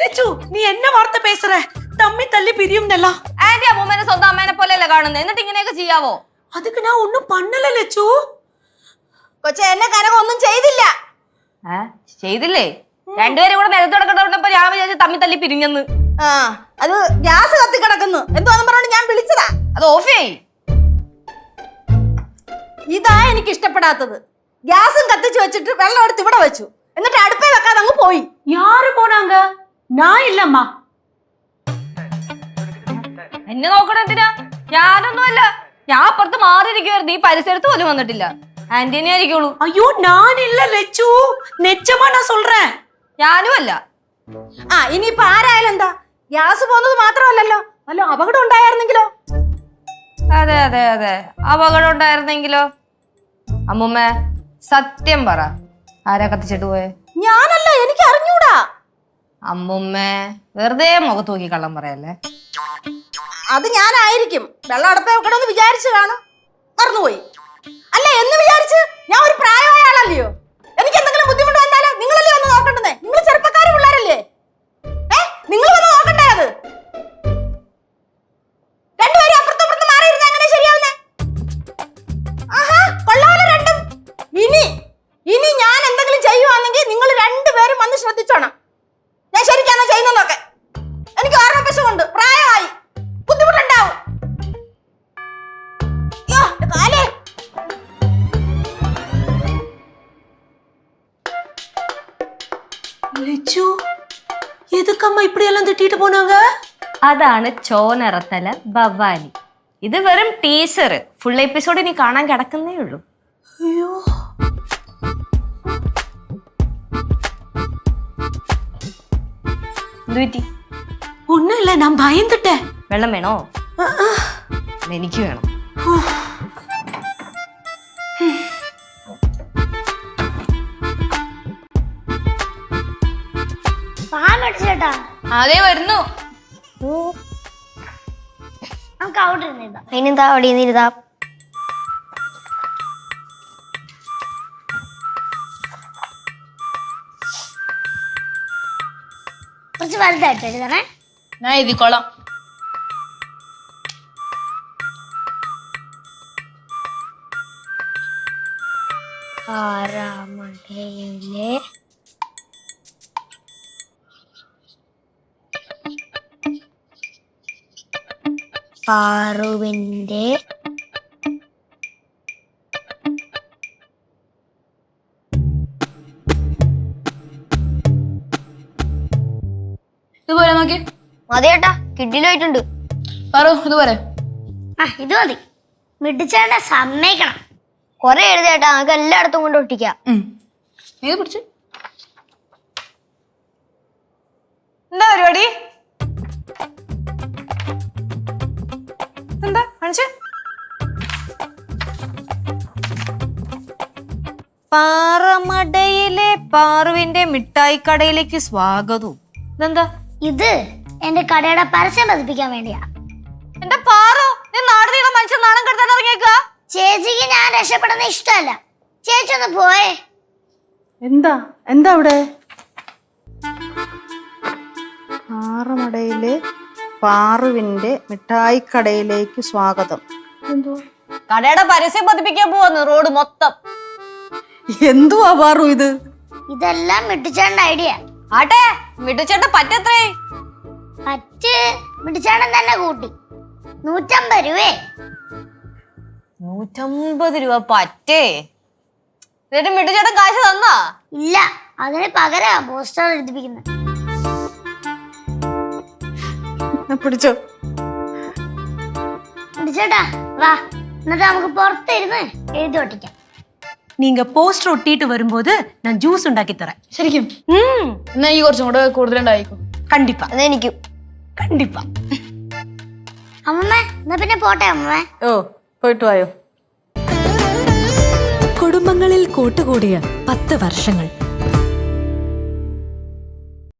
ലച്ചു നീ എന്നെ തമ്മി എന്നിട്ട് ചെയ്യാവോ? ഒന്നും ലച്ചു ചെയ്തില്ല. തമ്മി ആ ഗ്യാസ് കത്തി കിടക്കുന്നു ഞാൻ അത് ഓഫ് ആയി ഇതാ എനിക്ക് ഇഷ്ടപ്പെടാത്തത്. ഗ്യാസും കത്തിച്ചു വെച്ചിട്ട് വെള്ളം എടുത്ത് ഇവിടെ വെച്ചു. എന്നിട്ട് അടുപ്പേ വെക്കാതെ അങ്ങ് പോയി. யாரு நான் இல்லம்மா എന്നെ നോക്കണ എന്തിനാ ഞാനൊന്നുമല്ല ഞാൻ അപ്പുറത്ത് മാറിയിരിക്കുവായിരുന്നു ഈ പരിസരത്ത് പോലും വന്നിട്ടില്ല ആന്റീനെ ആയിരിക്കുള്ളൂ ஐயோ நான் இல்ல லச்சு நிச்சயமா நான் சொல்றேன் ഞാനും അല്ല ആ ഇനിയിപ്പൊ ആരായാലും എന്താ ഗ്യാസ് പോകുന്നത് മാത്രമല്ലല്ലോ വല്ല അപകടം ഉണ്ടായിരുന്നെങ്കിലോ അതെ അതെ അതെ അപകടം ഉണ്ടായിരുന്നെങ്കിലോ അമ്മുമ്മ സത്യം പറ ആരാ കത്തിച്ചിട്ട് പോയെ ഞാനല്ല എനിക്ക് അറിഞ്ഞൂടാ അമ്മുമ്മ വെറുതെ മുഖത്ത് നോക്കി കള്ളം പറയല്ലേ? അത് ഞാനായിരിക്കും. വെള്ളം അടുപ്പ് വെക്കണമെന്ന് വിചാരിച്ചു കാണും. മറന്നുപോയി. അല്ല എന്ന് വിചാരിച്ച്? ഞാൻ ഒരു പ്രായമായ ആളല്ലയോ? லச்சு எதுக்கம்மா இப்படி எல்லாம் திட்டிட்டு போனாங்க അതാണ് ചോനറത്തല ബവാലി ഇത് വെറും ടീസർ ഫുൾ എപ്പിസോഡ് ഇനി കാണാൻ കിടക്കുന്നേ ഉള്ളൂ ஐயோ എന്ത് പറ്റി ஒண்ணும் இல்ல நான் பயந்துட்டேன் വെള്ളം വേണോ എനിക്ക് വേണം ചേട്ടാ. അതേ വരുന്നു. നമുക്ക് അവിടെ ഇരുന്നിരുതാം അതിനെന്താ അവിടെ ഇരുന്നിരുതാം കുറച്ച് വലുതായിട്ട് എഴുതണേ. ഞാൻ എഴുതിക്കോളാം. ആറാമടയിലെ പാറുവിന്റെ ഇതുപോലെ നോക്കി. മതിയേട്ടാ കിഡിലായിട്ടുണ്ട് പറു ഇതുപോലെ. ആ ഇത് മതി. മിടിച്ചേട്ട സമ്മതിക്കണം. കൊറേ എഴുതേട്ടാ നമുക്ക് എല്ലായിടത്തും കൊണ്ട് ഒട്ടിക്കാം. നീ പിടിച്ചു. എന്താ പരിപാടി? പാറമടയിലെ പാറുവിന്റെ മിഠായി കടയിലേക്ക് സ്വാഗതവും എന്താ ഇത് എന്റെ കടയുടെ പരസ്യം പതിപ്പിക്കാൻ വേണ്ടിയാ. എന്റെ പാറു? നീ നാട് നീളം മനുഷ്യൻ നാണം കെടുത്താൻ ഇറങ്ങിയേക്ക ചേച്ചിക്ക് ഞാൻ രക്ഷപ്പെടുന്ന ഇഷ്ടമല്ല. ചേച്ചി ഒന്ന് പോയേ. എന്താ? എന്താ അവിടെ? പാറമടയിലെ പാറുവിന്റെ മിഠായിക്കടയിലേക്ക് സ്വാഗതം. എന്തോ കടയുടെ പരസ്യം പതിപ്പിക്കാൻ പോവാന്ന് റോഡ് മൊത്തം. എന്തുവാ പാറു ഇത്? ഇതെല്ലാം മിട്ടിച്ചേണ്ട ഐഡിയ. ആട്ടെ മിടുച്ചേട്ട പറ്റത്രേ? പറ്റ് മിട്ടിച്ചേണ്ടൻ തന്നെ കൂട്ടി. നൂറ്റമ്പത് രൂപേ. നൂറ്റമ്പത് രൂപ പറ്റേ? എന്നിട്ട് മിടുച്ചേട്ടൻ കാശ് തന്നാ? ഇല്ല അതിന് പകരാ പോസ്റ്റർ എഴുതിപ്പിക്കുന്നത് പിടിച്ചോ. പിടിച്ചേട്ടാ വാ. എന്നിട്ട് നമുക്ക് പുറത്തിരുന്ന് എഴുതി ഒട്ടിക്കാം. நீங்க போஸ்டர் ஒட்டிட்டு வரும்போது நான் ஜூஸ் ഉണ്ടാക്കി தரேன் ശരിക്കും ம் എന്നാ ഈ കുറച്ചും കൂടെ കൂടുതലുണ്ടായിക്കോ கண்டிப்பா അതെനിക്കും கண்டிப்பா അമ്മമ്മ എന്നാ പിന്നെ പോട്ടെ അമ്മമ്മ ഓ പോയിട്ട് വായോ കുടുംബങ്ങളിൽ കൂട്ടുകൂടിയ പത്ത് വർഷങ്ങൾ